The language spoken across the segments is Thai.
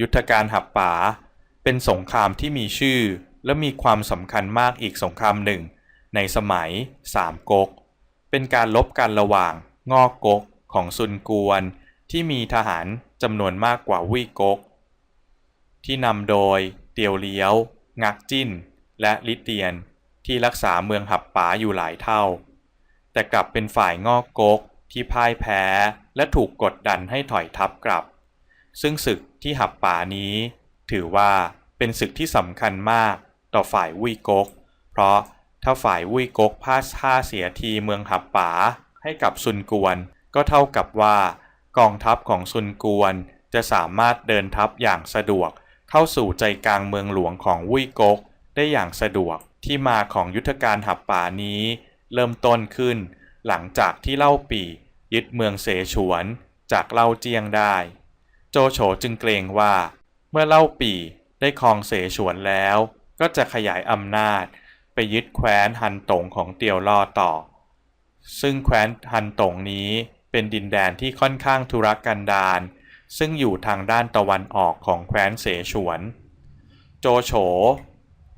ยุทธการหับป๋าเป็นสงครามที่มีชื่อ และมีความสำคัญมากอีกสงครามหนึ่ง ในสมัยสามก๊ก เป็นการลบกันระหว่างงอกก๊กของซุนกวน ที่มีทหารจำนวนมากกว่าวุ้ยก๊ก ที่นำโดยเตียวเลี้ยว งักจิ้น และลิเตียนที่รักษาเมืองหับป๋าอยู่หลายเท่า แต่กลับเป็นฝ่ายงอกก๊กที่พ่ายแพ้และถูกกดดันให้ถอยทัพกลับ ซึ่งศึก ที่หับป่านี้ ถือว่าเป็นศึกที่สำคัญมากต่อฝ่ายวุ้ยกก เพราะถ้าฝ่ายวุ้ยกกพลาดท่าเสียทีเมืองหับป่าให้กับซุนกวน ก็เท่ากับว่ากองทัพของซุนกวนจะสามารถเดินทัพอย่างสะดวก เข้าสู่ใจกลางเมืองหลวงของวุ้ยกก ได้อย่างสะดวกที่มาของยุทธการหับป่านี้ เริ่มต้นขึ้น หลังจากที่เล่าปียึดเมืองเสฉวนจากเล่าเจียงได้ โจโฉจึงเกรงว่า เมื่อเล่าปีได้ครองเสฉวนแล้ว ก็จะขยายอำนาจ ไปยึดแคว้นฮันตงของเตียวล่อต่อ ซึ่งแคว้นฮันตงนี้เป็นดินแดนที่ค่อนข้างทุรกันดารซึ่งอยู่ทางด้านตะวันออกของแคว้นเสฉวน โจโฉ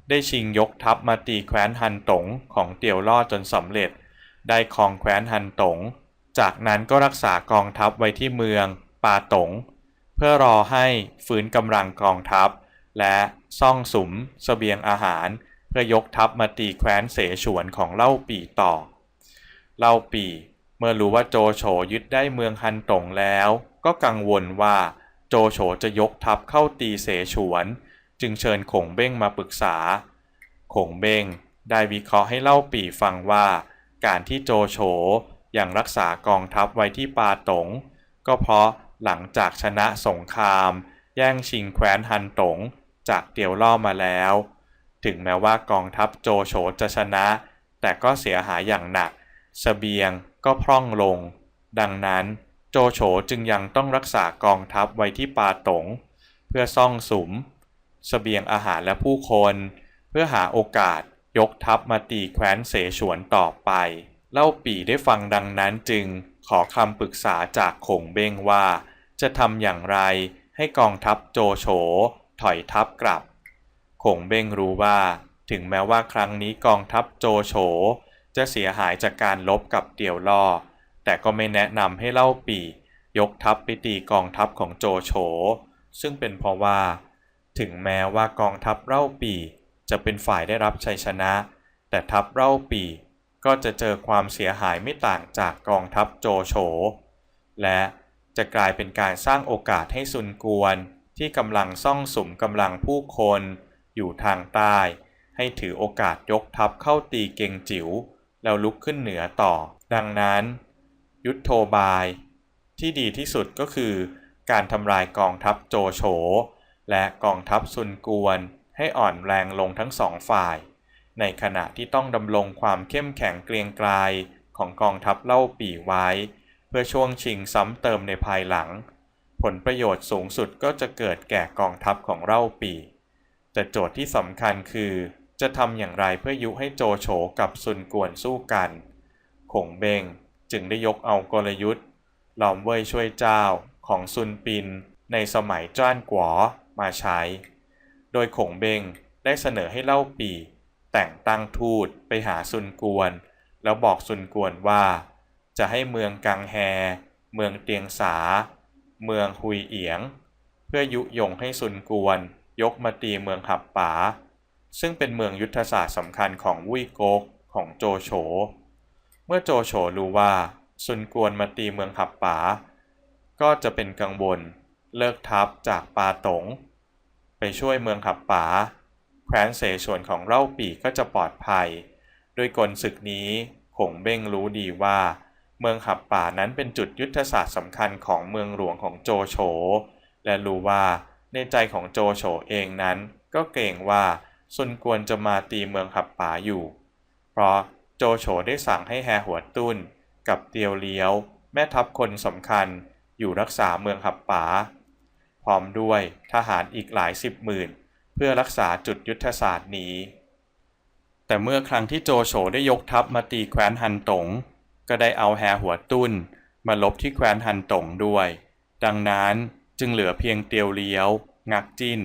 ได้ชิงยกทัพมาตีแคว้นฮันตงของเตียวล่อจนสำเร็จ ได้ครองแคว้นฮันตง จากนั้นก็รักษากองทัพไว้ที่เมืองปาตง พื่อรอให้ฟื้นกำลังกองทัพ และซ่องสุมเสบียงอาหาร เพื่อยกทัพมาตีแคว้นเสฉวนของเล่าปีต่อ เล่าปีเมื่อรู้ว่าโจโฉยึดได้เมืองฮันตงแล้ว ก็กังวลว่าโจโฉจะยกทัพเข้าตีเสฉวน จึงเชิญขงเบ้งมาปรึกษา ขงเบ้งได้วิเคราะห์ให้เล่าปีฟังว่า การที่โจโฉยังรักษากองทัพไว้ที่ปาตงก็เพราะ หลังจากชนะสงคราม แย่งชิงแคว้นฮันตงจากเตียวล่อมาแล้ว ถึงแม้ว่ากองทัพโจโฉจะชนะ แต่ก็เสียหายอย่างหนักสเสบียงก็พร่องลง ดังนั้นโจโฉจึงยังต้องรักษากองทัพไว้ที่ป่าตง เพื่อซ่องสุมสเสบียงอาหารและผู้คน เพื่อหาโอกาสยกทัพมาตีแคว้นเสฉวนต่อไป เล่าปีได้ฟังดังนั้นจึง ขอคำปรึกษาจากขงเบ้งว่า จะทำอย่างไรให้กองทัพโจโฉถอยทัพกลับ ขงเบ้งรู้ว่า ถึงแม้ว่าครั้งนี้กองทัพโจโฉจะเสียหายจากการลบกับเตียวล่อ แต่ก็ไม่แนะนำให้เล่าปียกทัพไปตีกองทัพของโจโฉ ซึ่งเป็นเพราะว่า ถึงแม้ว่ากองทัพเล่าปีจะเป็นฝ่ายได้รับชัยชนะ แต่ทัพเล่าปี ก็จะเจอความเสียหายไม่ต่างจากกองทัพโจโฉ และจะกลายเป็นการสร้างโอกาสให้ซุนกวนที่กำลังซ่องสุมกำลังผู้คนอยู่ทางใต้ ให้ถือโอกาสยกทัพเข้าตีเกงจิ๋วแล้วลุกขึ้นเหนือต่อ ดังนั้น ยุทธโธบาย ที่ดีที่สุดก็คือ การทำลายกองทัพโจโฉ และกองทัพซุนกวนให้อ่อนแรงลงทั้งสองฝ่าย ในขณะที่ต้องดำรงความเข้มแข็งเกรียงไกรของกองทัพเล่าปี่ไว้ เพื่อช่วงชิงซ้ำเติมในภายหลัง ผลประโยชน์สูงสุดก็จะเกิดแก่กองทัพของเล่าปี่ แต่โจทย์ที่สำคัญคือ จะทำอย่างไรเพื่อยุให้โจโฉกับซุนกวนสู้กันขงเบงจึงได้ยกเอากลยุทธ์หลอมเว่ยช่วยเจ้าของซุนปิน ในสมัยจ้านกวอมาใช้ โดยขงเบงได้เสนอให้เล่าปี่ แต่งตั้งทูตไปหาซุนกวน แล้วบอกซุนกวนว่า จะให้เมืองกังแฮ เมืองเตียงสา เมืองฮุยเอียง เพื่อยุยงให้ซุนกวน ยกมาตีเมืองหับป๋า ซึ่งเป็นเมืองยุทธศาสตร์สำคัญของวุ้ยโกกของโจโฉ เมื่อโจโฉรู้ว่าซุนกวนมาตีเมืองหับป๋า ก็จะเป็นกังวลเลิกทัพจากปาตง ไปช่วยเมืองหับป๋า แคว้นเสฉวนของเล่าปีก็จะปลอดภัยโดยกลศึกนี้ขงเบ้งรู้ดีว่า เมืองหับป่านั้นเป็นจุดยุทธศาสตร์สำคัญของเมืองหลวงของโจโฉ และรู้ว่าในใจของโจโฉเองนั้น ก็เกรงว่าซุนกวนจะมาตีเมืองหับป่าอยู่ เพราะโจโฉได้สั่งให้แฮหัวตุ้น กับเตียวเลี้ยว แม่ทัพคนสำคัญอยู่รักษาเมืองหับป่า พร้อมด้วยทหารอีกหลายสิบหมื่น พื่อรักษาจุดยุทธศาสตร์นี้ แต่เมื่อครั้งที่โจโฉได้ยกทัพมาตีแคว้นฮันตง ก็ได้เอาแฮหัวตุ้นมาลบที่แคว้นฮันตงด้วย ดังนั้นจึงเหลือเพียงเตียวเลี้ยว งักจิน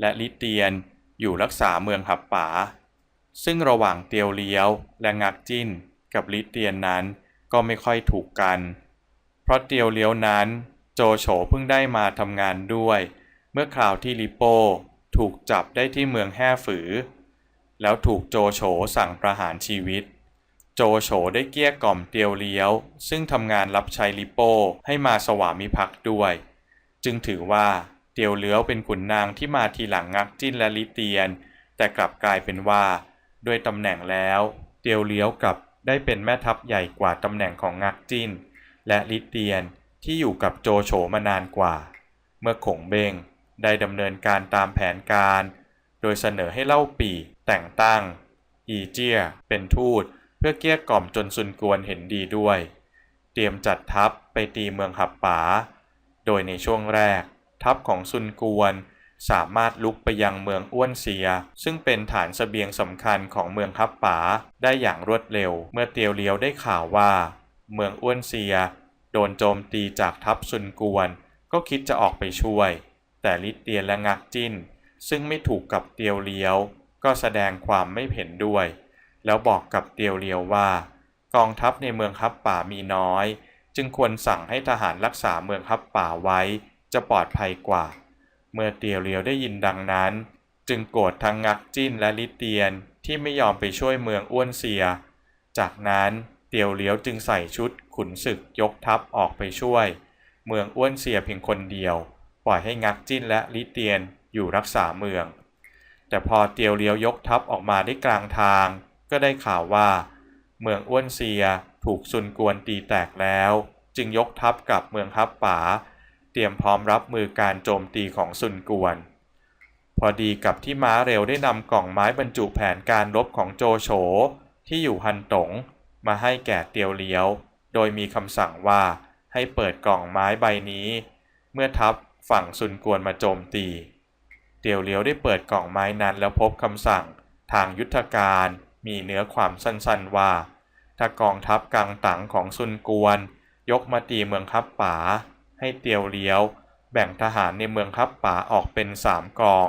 และลิเตียนอยู่รักษาเมืองหับป๋า ซึ่งระหว่างเตียวเลี้ยวและงักจินกับลิเตียนนั้นก็ไม่ค่อยถูกกัน เพราะเตียวเลี้ยวนั้น โจโฉเพิ่งได้มาทำงานด้วย เมื่อคราวที่ลิโป ถูกจับได้ที่เมืองแห่ฝือ แล้วถูกโจโฉสั่งประหารชีวิต โจโฉได้เกลี้ยกล่อมเตียวเลี้ยว ซึ่งทำงานรับใช้ลิโป้ให้มาสวามิภักดิ์ด้วย จึงถือว่าเตียวเลี้ยวเป็นขุนนางที่มาทีหลังงักจิ้นและลิเตียน แต่กลับกลายเป็นว่า ด้วยตำแหน่งแล้ว เตียวเลี้ยวกลับได้เป็นแม่ทัพใหญ่กว่าตำแหน่งของงักจิ้น และลิเตียนที่อยู่กับโจโฉมานานกว่า เมื่อขงเบง ได้ดำเนินการตามแผนการ โดยเสนอให้เล่าปีแต่งตั้ง อีเจียเป็นทูตเพื่อเกลี้ยกล่อมจนซุนกวนเห็นดีด้วย เตรียมจัดทัพไปตีเมืองหับป๋า โดยในช่วงแรก ทัพของซุนกวนสามารถลุกไปยังเมืองอ้วนเซีย ซึ่งเป็นฐานเสบียงสำคัญของเมืองฮับป๋าได้อย่างรวดเร็ว เมื่อเตียวเลียวได้ข่าวว่า เมืองอ้วนเซีย โดนโจมตีจากทัพซุนกวน ก็คิดจะออกไปช่วย แต่ลิเตียนและงักจิ้น ซึ่งไม่ถูกกับเตียวเลียว ก็แสดงความไม่เห็นด้วย แล้วบอกกับเตียวเลียวว่า กองทัพในเมืองฮับป่ามีน้อย จึงควรสั่งให้ทหารรักษาเมืองฮับป่าไว้ จะปลอดภัยกว่า เมื่อเตียวเลียวได้ยินดังนั้น จึงโกรธทั้งงักจิ้นและลิเตียนที่ไม่ยอมไปช่วยเมืองอ้วนเซีย จากนั้นเตียวเลียวจึงใส่ชุดขุนศึกยกทัพออกไปช่วย เมืองอ้วนเซียเพียงคนเดียว ปล่อยให้งักจิ้นและลิเตียนอยู่รักษาเมือง แต่พอเตียวเลียวยกทัพออกมาได้กลางทาง ก็ได้ข่าวว่า เมืองอ้วนเซียถูกซุนกวนตีแตกแล้ว จึงยกทัพกลับเมืองฮับป๋าเตรียมพร้อมรับมือการโจมตีของซุนกวน พอดีกับที่ม้าเร็วได้นำกล่องไม้บรรจุแผนการรบของโจโฉที่อยู่ฮันตงมาให้แก่เตียวเลียว โดยมีคำสั่งว่าให้เปิดกล่องไม้ใบนี้ เมื่อทัพ ฝั่งซุนกวนมาโจมตี เตียวเลียวได้เปิดกล่องไม้นั้นแล้วพบคำสั่ง ทางยุทธการมีเนื้อความสั้นๆว่า ถ้ากองทัพกังตังของซุนกวน ยกมาตีเมืองคับป๋าให้เตียวเลี้ยว แบ่งทหารในเมืองคับป๋าออกเป็นสามกอง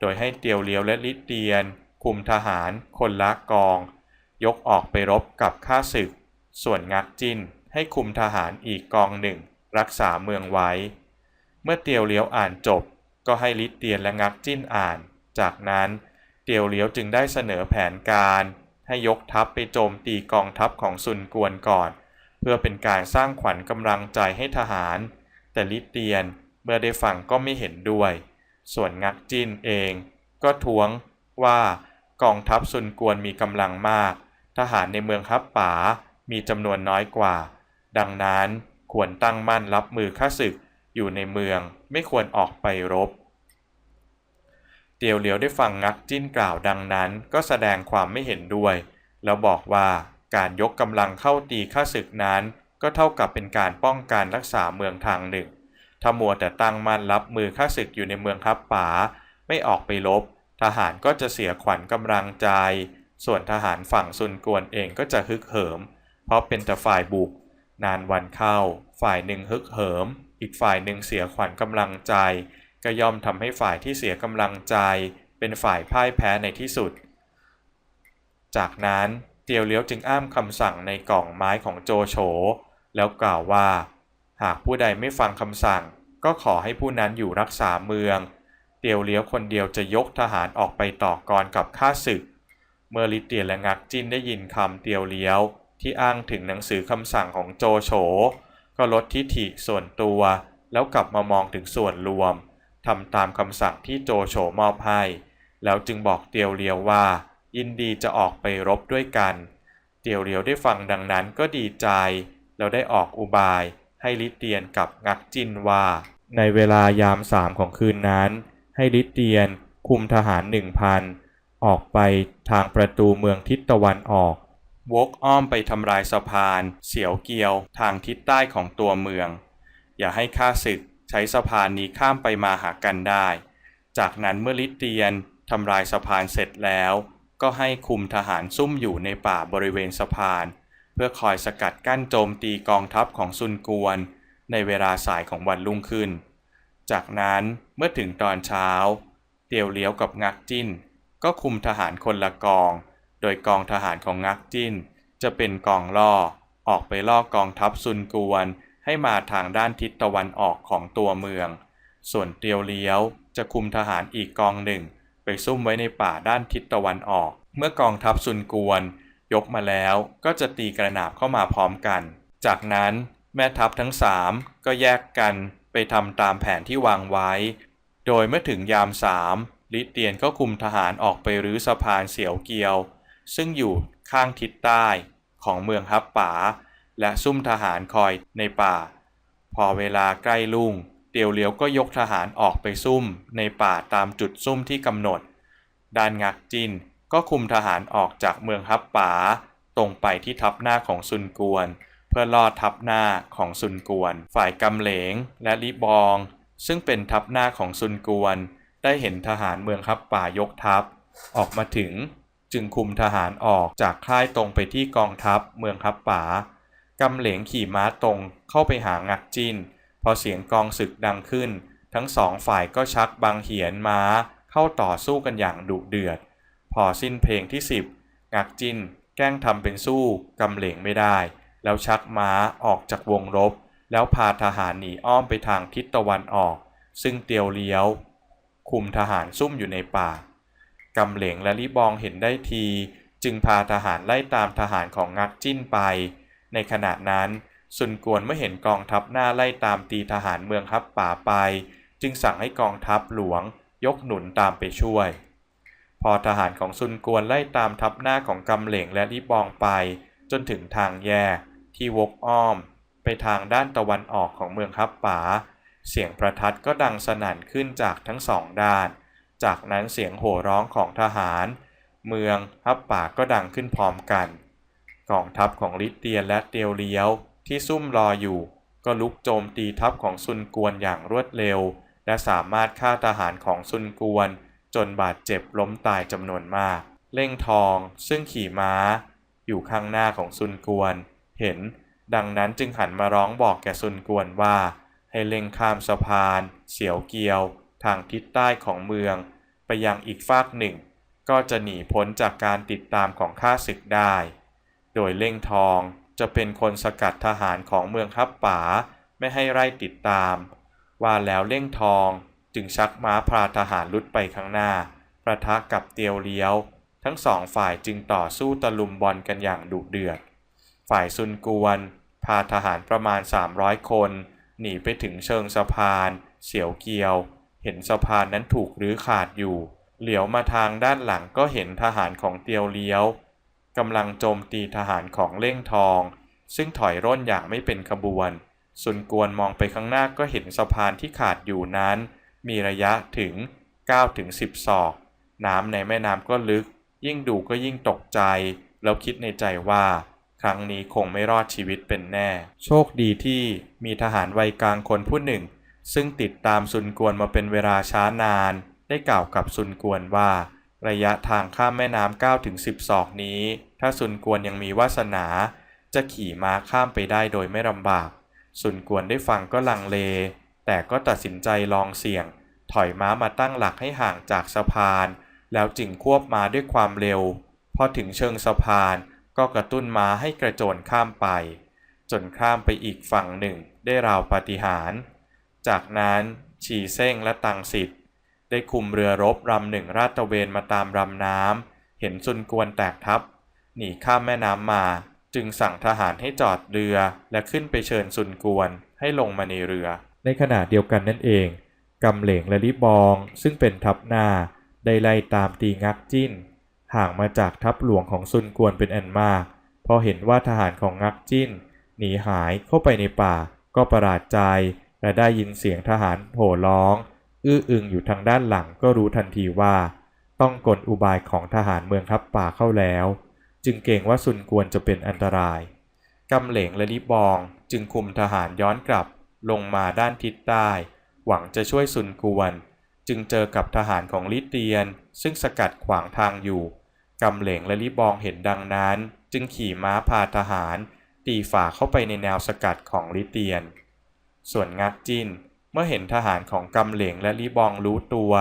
โดยให้เตียวเลี้ยวและลิเตียน คุมทหารคนละกอง ยกออกไปรบกับข้าศึก ส่วนงักจินให้คุมทหารอีกกองหนึ่ง รักษาเมืองไว้ เมื่อเตียวเลี้ยวอ่านจบ ก็ให้ลิเตียนและงักจิ้นอ่าน จากนั้นเตียวเลี้ยวจึงได้เสนอแผนการ ให้ยกทัพไปโจมตีกองทัพของซุนกวนก่อน เพื่อเป็นการสร้างขวัญกำลังใจให้ทหาร แต่ลิเตียนเมื่อได้ฟังก็ไม่เห็นด้วย ส่วนงักจินเอง ก็ท้วงว่ากองทัพซุนกวนมีกำลังมาก ทหารในเมืองฮับป๋ามีจำนวนน้อยกว่า ดังนั้นควรตั้งมั่นรับมือข้าศึก อยู่ในเมืองไม่ควรออกไปรบ เตียวเหลียวได้ฟังงักจิ้นกล่าวดังนั้นก็แสดงความไม่เห็นด้วย แล้วบอกว่าการยกกำลังเข้าตีข้าศึกนั้นก็เท่ากับเป็นการป้องกันรักษาเมืองทางหนึ่ง ถ้ามัวแต่ตั้งมั่นรับมือข้าศึกอยู่ในเมืองคับป๋าไม่ออกไปรบทหารก็จะเสียขวัญกำลังใจ ส่วนทหารฝั่งซุนกวนเองก็จะฮึกเหิม เพราะเป็นแต่ฝ่ายบุก นานวันเข้า ฝ่ายหนึ่งฮึกเหิม อีกฝ่ายหนึ่งเสียขวัญกำลังใจ ก็ย่อมทำให้ฝ่ายที่เสียกำลังใจ เป็นฝ่ายพ่ายแพ้ในที่สุด จากนั้นเตียวเลี้ยวจึงอ้ามคำสั่งในกล่องไม้ของโจโฉแล้วกล่าวว่า หากผู้ใดไม่ฟังคำสั่ง ก็ขอให้ผู้นั้นอยู่รักษาเมือง เตียวเลี้ยวคนเดียวจะยกทหารออกไปต่อกรกับข้าศึก เมื่อลิเตียและงักจินได้ยินคำเตียวเลี้ยวที่อ้างถึงหนังสือคำสั่งของโจโฉ ก็ลดทิฐิส่วนตัว แล้วกลับมามองถึงส่วนรวมทำตามคำสั่งที่โจโฉมอบให้ แล้วจึงบอกเตียวเลียวว่า ยินดีจะออกไปรบด้วยกัน เตียวเลียวได้ฟังดังนั้นก็ดีใจ แล้วได้ออกอุบาย ให้ลิเตียนกับงักจินว่า ในเวลายามสามของคืนนั้น ให้ลิเตียนคุมทหารหนึ่งพันออกไปทางประตูเมืองทิศตะวันออก วกอ้อมไปทำลายสะพาน เสียวเกียว ทางทิศใต้ของตัวเมือง อย่าให้ข้าศึกใช้สะพานนี้ข้ามไปมาหากันได้ จากนั้นเมื่อลิเตียนทำลายสะพานเสร็จแล้ว ก็ให้คุมทหารซุ่มอยู่ในป่าบริเวณสะพาน เพื่อคอยสกัดกั้นโจมตีกองทัพของซุนกวน ในเวลาสายของวันรุ่งขึ้น จากนั้นเมื่อถึงตอนเช้า เตียวเลี้ยวกับงักจิ้น ก็คุมทหารคนละกอง โดยกองทหารของงักจินจะเป็นกองล่อ ออกไปล่อกองทัพซุนกวน ให้มาทางด้านทิศตะวันออกของตัวเมือง ส่วนเตียวเลี้ยวจะคุมทหารอีกกองหนึ่ง ไปซุ่มไว้ในป่าด้านทิศตะวันออก เมื่อกองทัพซุนกวน ยกมาแล้วก็จะตีกระหนาบเข้ามาพร้อมกัน จากนั้นแม่ทัพทั้งสามก็แยกกันไปทำตามแผนที่วางไว้ โดยเมื่อถึงยามสามลิเตียนก็คุมทหารออกไปรื้อสะพานเสียวเกียว ซึ่งอยู่ข้างทิศใต้ของเมืองฮับป๋า และซุ่มทหารคอยในป่า พอเวลาใกล้ลุ่ง เตียวเหลียวก็ยกทหารออกไปซุ่มในป่าตามจุดซุ่มที่กำหนด ด้านงักจินก็คุมทหารออกจากเมืองฮับป๋า ตรงไปที่ทัพหน้าของซุนกวน เพื่อลอดทัพหน้าของซุนกวน ฝ่ายกำเหลงและลิบอง ซึ่งเป็นทัพหน้าของซุนกวน ได้เห็นทหารเมืองฮับป่ายกทัพ ออกมาถึง จึงคุมทหารออกจากค่ายตรงไปที่กองทัพเมืองฮับป่ากำเหลงขี่ม้าตรงเข้าไปหางักจินพอเสียงกองศึกดังขึ้น ทั้งสองฝ่ายก็ชักบางเหียนม้าเข้าต่อสู้กันอย่างดุเดือด พอสิ้นเพลงที่สิบงักจินแกล้งทำเป็นสู้กำเหลงไม่ได้ แล้วชักม้าออกจากวงรบ แล้วพาทหารหนีอ้อมไปทางทิศตะวันออก ซึ่งเตียวเลี้ยว คุมทหารซุ่มอยู่ในป่า กำเหลงและลิบองเห็นได้ที จึงพาทหารไล่ตามทหารของงักจิ้นไป ในขณะนั้น ซุนกวนเมื่อเห็นกองทัพหน้าไล่ตามตีทหารเมืองฮับป่าไป จึงสั่งให้กองทัพหลวง ยกหนุนตามไปช่วย พอทหารของซุนกวนไล่ตามทัพหน้าของกำเหลงและลิบองไป จนถึงทางแยกที่วกอ้อม ไปทางด้านตะวันออกของเมืองฮับป่า เสียงประทัดก็ดังสนั่นขึ้นจากทั้งสองด้าน จากนั้นเสียงโห่ร้องของทหาร เมืองฮับปากก็ดังขึ้นพร้อมกันกองทัพของลิเตียนและเตียวเลี้ยวที่ซุ่มรออยู่ ก็ลุกโจมตีทัพของซุนกวนอย่างรวดเร็ว และสามารถฆ่าทหารของซุนกวน จนบาดเจ็บล้มตายจำนวนมาก เล่งทองซึ่งขี่ม้า อยู่ข้างหน้าของซุนกวน เห็น ดังนั้นจึงหันมาร้องบอกแก่ซุนกวนว่า ให้เล่งข้ามสะพาน เสียวเกียว ทางทิศใต้ของเมือง ไปยังอีกฟากหนึ่ง ก็จะหนีพ้นจากการติดตามของข้าศึกได้ โดยเล่งทองจะเป็นคนสกัดทหารของเมืองฮับป๋าไม่ให้ไล่ติดตาม ว่าแล้วเล่งทองจึงชักม้าพาทหารลุดไปข้างหน้า ประทะกับเตียวเลี้ยว ทั้งสองฝ่ายจึงต่อสู้ตะลุมบอลกันอย่างดุเดือด ฝ่ายซุนกวน พาทหารประมาณ 300 คน หนีไปถึงเชิงสะพาน เสียวเกียว เห็นสะพานนั้นถูกรื้อขาดอยู่ เหลียวมาทางด้านหลังก็เห็นทหารของเตียวเลี้ยวกำลังโจมตีทหารของเล่งทอง ซึ่งถอยร่นอย่างไม่เป็นขบวนซุนกวนมองไปข้างหน้าก็เห็นสะพานที่ขาดอยู่นั้น มีระยะถึง9-10ศอก น้ำในแม่น้ำก็ลึก ยิ่งดูก็ยิ่งตกใจ แล้วคิดในใจว่า ครั้งนี้คงไม่รอดชีวิตเป็นแน่ โชคดีที่มีทหารวัยกลางคนผู้หนึ่ง ซึ่งติดตามซุนกวนมาเป็นเวลาช้านาน ได้กล่าวกับซุนกวนว่า ระยะทางข้ามแม่น้ำ9ถึง10ศอกนี้ ถ้าซุนกวนยังมีวาสนา จะขี่ม้าข้ามไปได้โดยไม่ลำบาก ซุนกวนได้ฟังก็ลังเล แต่ก็ตัดสินใจลองเสี่ยง ถอยม้ามาตั้งหลักให้ห่างจากสะพาน แล้วจึงควบม้าด้วยความเร็ว พอถึงเชิงสะพานก็กระตุ้นม้าให้กระโจนข้ามไป จนข้ามไปอีกฝั่งหนึ่งได้ราวปาฏิหาริย์ จากนั้นฉีเซ้งและตังสิทธิ์ได้คุมเรือรบลำหนึ่งราดตะเวนมาตามลำน้ำเห็นซุนกวนแตกทัพ หนีข้ามแม่น้ำมา จึงสั่งทหารให้จอดเรือและขึ้นไปเชิญซุนกวนให้ลงมาในเรือ ในขณะเดียวกันนั่นเองกำเหลงและลิบอง ซึ่งเป็นทัพหน้า ได้ไล่ตามตีงักจิ้น ห่างมาจากทัพหลวงของซุนกวนเป็นอันมาก พอเห็นว่าทหารของงักจิ้น หนีหายเข้าไปในป่าก็ประหลาดใจ และได้ยินเสียงทหารโห่ร้อง อื้ออึงอยู่ทางด้านหลังก็รู้ทันทีว่า ต้องกลอุบายของทหารเมืองทัพป่าเข้าแล้ว จึงเกรงว่าซุนกวนจะเป็นอันตรายกำเหลงและลิบองจึงคุมทหารย้อนกลับลงมาด้านทิศใต้ หวังจะช่วยซุนกวน จึงเจอกับทหารของลิเตียน ซึ่งสกัดขวางทางอยู่กำเหลงและลิบองเห็นดังนั้น จึงขี่ม้าพาทหาร ตีฝ่าเข้าไปในแนวสกัดของลิเตียน ส่วนงักจินเมื่อเห็นทหารของกำเหลงและลิบองรู้ตัว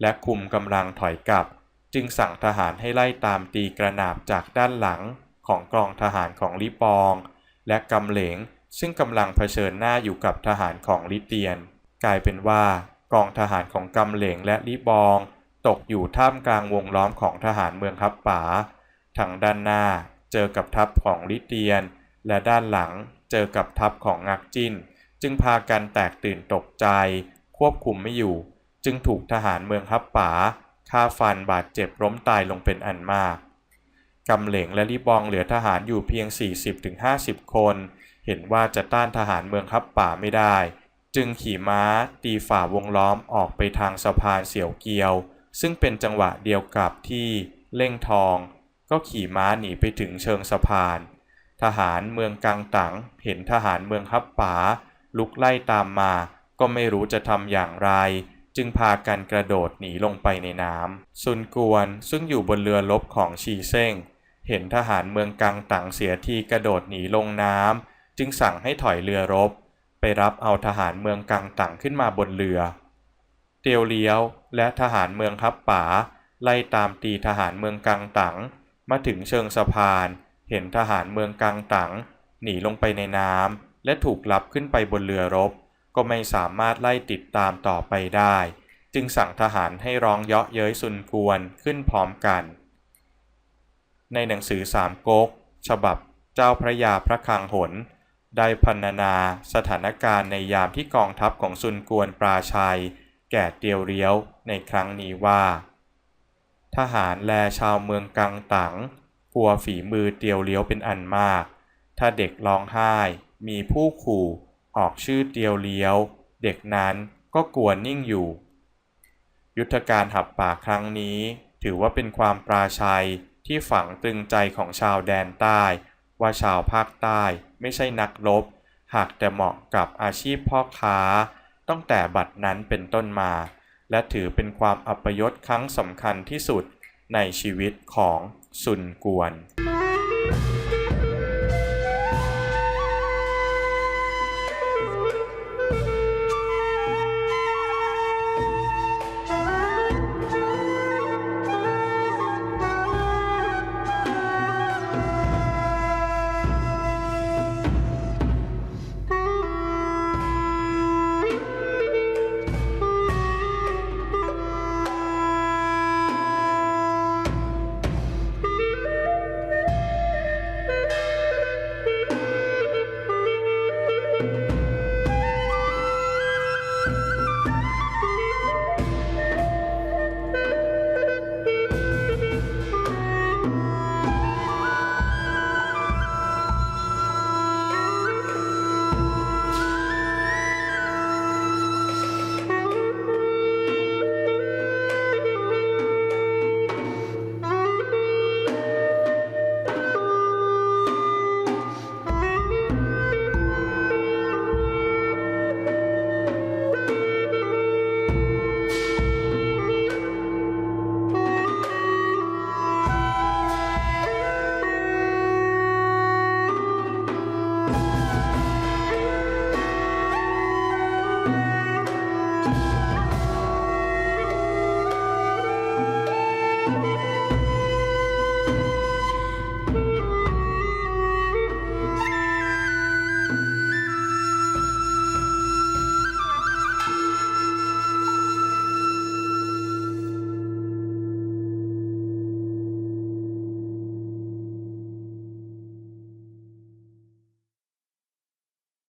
และคุมกำลังถอยกลับ จึงสั่งทหารให้ไล่ตามตีกระหนาบจากด้านหลังของกองทหารของลิปอง และกำเหลงซึ่งกำลังเผชิญหน้าอยู่กับทหารของลิเตียน กลายเป็นว่ากองทหารของกำเหลงและลิบอง ตกอยู่ท่ามกลางวงล้อมของทหารเมืองทับป๋าทางด้านหน้าเจอกับทัพของลิเตียน และด้านหลังเจอกับทัพของงักจิน จึงพากันแตกตื่นตกใจ ควบคุมไม่อยู่ จึงถูกทหารเมืองทับป๋าฆ่าฟันบาดเจ็บล้มตายลงเป็นอันมากกำเหลงและลิบองเหลือทหารอยู่เพียง 40-50 คน เห็นว่าจะต้านทหารเมืองทับป่าไม่ได้ จึงขี่ม้าตีฝ่าวงล้อมออกไปทางสะพานเสี่ยวเกียว ซึ่งเป็นจังหวะเดียวกับที่เล่งทอง ก็ขี่ม้าหนีไปถึงเชิงสะพาน ทหารเมืองกังตังเห็นทหารเมืองฮับป๋า ลุกไล่ตามมา ก็ไม่รู้จะทำอย่างไร จึงพากันกระโดดหนีลงไปในน้ำซุนกวนซึ่งอยู่บนเรือรบของชีเซ้งเห็นทหารเมืองกังตังเสียทีกระโดดหนีลงน้ำจึงสั่งให้ถอยเรือรบ ไปรับเอาทหารเมืองกังตังขึ้นมาบนเรือ เตียวเลี้ยวและทหารเมืองฮับป๋าไล่ตามตีทหารเมืองกังตังมาถึงเชิงสะพาน เห็นทหารเมืองกังตังหนีลงไปในน้ำ และถูกลับขึ้นไปบนเรือรบ ก็ไม่สามารถไล่ติดตามต่อไปได้ จึงสั่งทหารให้ร้องเยาะเย้ยซุนกวนขึ้นพร้อมกัน ในหนังสือสามก๊กฉบับเจ้าพระยาพระคังหน ได้พรรณนาสถานการณ์ในยามที่กองทัพของซุนกวนปราชัย แก่เตียวเลี้ยวในครั้งนี้ว่า ทหารแลชาวเมืองกังตังกลัวฝีมือเตียวเลี้ยวเป็นอันมาก ถ้าเด็กร้องไห้ มีผู้ขู่ออกชื่อเตียวเลี้ยว เด็กนั้นก็กลัวนิ่งอยู่ ยุทธการหับป่าครั้งนี้ ถือว่าเป็นความปราชัยที่ฝังตึงใจของชาวแดนใต้ ว่าชาวภาคใต้ไม่ใช่นักรบ หากแต่เหมาะกับอาชีพพ่อค้า ตั้งแต่บัดนั้นเป็นต้นมา และถือเป็นความอัปยศครั้งสำคัญที่สุดในชีวิตของซุนกวน Bye.